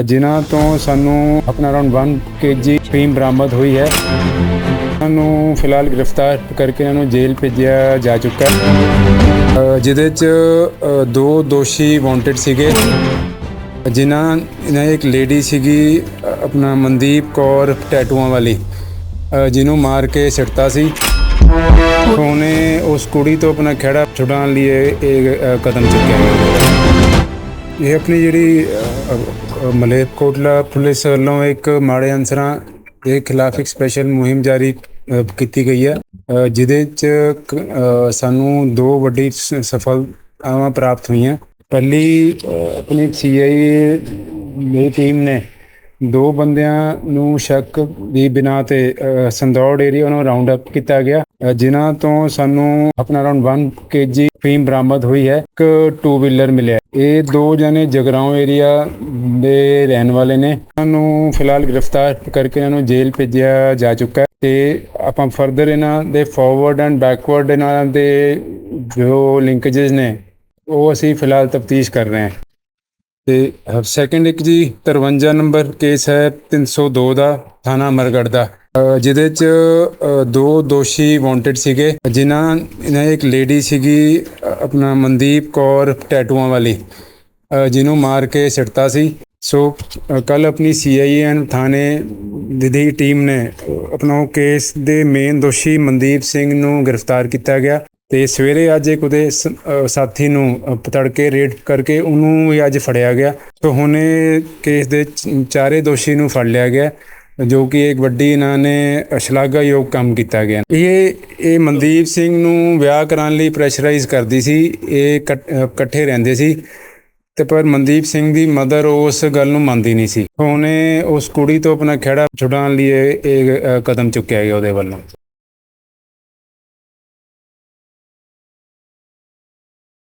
ਜਿਨ੍ਹਾਂ ਤੋਂ ਸਾਨੂੰ ਆਪਣਾ ਅਰਾਊਂਡ 1 ਕੇਜੀ ਫੀਮ ਬਰਾਮਦ ਹੋਈ ਹੈ। ਉਹਨਾਂ ਨੂੰ ਫਿਲਹਾਲ ਗ੍ਰਿਫਤਾਰ ਕਰਕੇ ਇਹਨਾਂ ਨੂੰ ਜੇਲ੍ਹ ਭੇਜਿਆ ਜਾ ਚੁੱਕਾ ਹੈ। ਜਿਹਦੇ ਚ ਦੋ ਦੋਸ਼ੀ ਵਾਂਟਡ ਸੀਗੇ। ਜਿਨ੍ਹਾਂ ਇਹਨਾਂ ਇੱਕ ਲੇਡੀ ਸੀਗੀ ਆਪਣਾ ਮਨਦੀਪ ਕੌਰ ਟੈਟੂਆਂ ਵਾਲੀ ਜਿਹਨੂੰ ਮਾਰ ਕੇ ਸਿੱਟਤਾ ਸੀ। ਉਹਨੇ ਉਸ ਕੁੜੀ ਤੋਂ ਆਪਣਾ ਖਹਿੜਾ ਛੁਡਾਉਣ ਲਈ ਇਹ ਕਦਮ ਚੁੱਕਿਆ। ਇਹ ਆਪਣੀ ਜਿਹੜੀ ਮਲੇਰਕੋਟਲਾ ਪੁਲਿਸ ਵੱਲੋਂ ਇੱਕ ਮਾੜੇ ਅਨਸਰਾਂ ਦੇ ਖਿਲਾਫ ਇੱਕ ਸਪੈਸ਼ਲ ਮੁਹਿੰਮ ਜਾਰੀ ਕੀਤੀ ਗਈ ਹੈ। ਜਿਹਦੇ ਚ ਸਾਨੂੰ ਦੋ ਵੱਡੀ ਸ- ਸਫਲਤਾਵਾਂ ਪ੍ਰਾਪਤ ਹੋਈਆਂ। ਪਹਿਲੀ ਅ, ਆਪਣੀ ਸੀਆਈਏ ਦੀ ਟੀਮ ਨੇ ਦੋ ਬੰਦਿਆਂ ਨੂੰ ਸ਼ੱਕ ਦੀ ਬਿਨਾ ਤੇ ਸੰਦੌੜ ਏਰੀਆ ਨੂੰ ਰਾਉਂਡ ਅਪ ਕੀਤਾ ਗਿਆ। ਜਿਨ੍ਹਾਂ ਤੋਂ ਸਾਨੂੰ ਆਪਣਾ ਅਰਾਊਂਡ 1 ਕੇਜੀ ਫੀਮ ਬਰਾਮਦ ਹੋਈ ਹੈ, ਇੱਕ ਟੂ ਵੀਲਰ ਮਿਲਿਆ। ਇਹ ਦੋ ਜਣੇ ਜਗਰਾਉਂ ਏਰੀਆ ਦੇ ਰਹਿਣ ਵਾਲੇ ਨੇ। ਇਹਨਾਂ ਨੂੰ ਫਿਲਹਾਲ ਗ੍ਰਿਫਤਾਰ ਕਰਕੇ ਇਹਨਾਂ ਨੂੰ ਜੇਲ੍ਹ ਭੇਜਿਆ ਜਾ ਚੁੱਕਾ ਹੈ ਤੇ ਆਪਾਂ ਫਰਦਰ ਇਹਨਾਂ ਦੇ ਫਾਰਵਰਡ ਐਂਡ ਬੈਕਵਰਡ ਇਹਨਾਂ ਦੇ ਜੋ ਲਿੰਕੇजेस ਨੇ, ਉਹ ਅਸੀਂ ਫਿਲਹਾਲ ਤਫਤੀਸ਼ ਕਰ ਰਹੇ ਹਾਂ। ਤੇ ਸੈਕੰਡ ਇੱਕ ਜੀ 53 ਨੰਬਰ ਕੇਸ ਹੈ 302 ਦਾ ਥਾਣਾ ਅਮਰਗੜ੍ਹ ਦਾ। ਜਿਹਦੇ ਚ ਦੋ ਦੋਸ਼ੀ ਵਾਂਟਡ ਸੀਗੇ, ਜਿਨ੍ਹਾਂ, ਇਹਨਾਂ ਇੱਕ ਲੇਡੀ ਸੀਗੀ ਆਪਣਾ ਮਨਦੀਪ ਕੌਰ ਟੈਟੂਆਂ ਵਾਲੀ ਜਿਹਨੂੰ ਮਾਰ ਕੇ ਸਿੱਟਤਾ ਸੀ। ਸੋ ਕੱਲ ਆਪਣੀ ਸੀਆਈਏ ਐਂਡ ਥਾਣੇ ਦੀ- ਦੀ ਟੀਮ ਨੇ ਆਪਣਾ ਉਹ ਕੇਸ ਦੇ ਮੇਨ ਦੋਸ਼ੀ ਮਨਦੀਪ ਸਿੰਘ ਨੂੰ ਗ੍ਰਿਫਤਾਰ ਕੀਤਾ ਗਿਆ। ਤੇ ਸਵੇਰੇ ਅੱਜ ਇੱਕ ਉਹਦੇ ਸਾਥੀ ਨੂੰ ਤੜਕੇ ਪਕੜ ਰੇਡ ਕਰਕੇ ਉਹਨੂੰ ਵੀ ਅੱਜ ਫੜਿਆ ਗਿਆ। ਸੋ ਹੁਣ ਕੇਸ ਦੇ ਚਾਰੇ ਦੋਸ਼ੀ ਨੂੰ ਫੜ ਲਿਆ ਗਿਆ, ਜੋ ਕਿ ਇੱਕ ਵੱਡੀ ਇਹਨਾਂ ਨੇ ਸ਼ਲਾਘਾਯੋਗ ਕੰਮ ਕੀਤਾ ਗਿਆ। ਇਹ ਇਹ ਮਨਦੀਪ ਸਿੰਘ ਨੂੰ ਵਿਆਹ ਕਰਾਉਣ ਲਈ ਪ੍ਰੈਸ਼ਰਾਈਜ਼ ਕਰਦੀ ਸੀ, ਇਹ ਇਕੱਠ- ਇਕੱਠੇ ਰਹਿੰਦੇ ਸੀ ਤੇ ਪਰ ਮਨਦੀਪ ਸਿੰਘ ਦੀ ਮਦਰ ਉਸ ਗੱਲ ਨੂੰ ਮੰਨਦੀ ਨਹੀਂ ਸੀ। ਉਹਨੇ ਉਸ ਕੁੜੀ ਤੋਂ ਆਪਣਾ ਖਹਿੜਾ ਛੁਡਾਉਣ ਲਈ ਇਹ ਕਦਮ ਚੁੱਕਿਆ ਗਿਆ ਉਹਦੇ ਵੱਲੋਂ।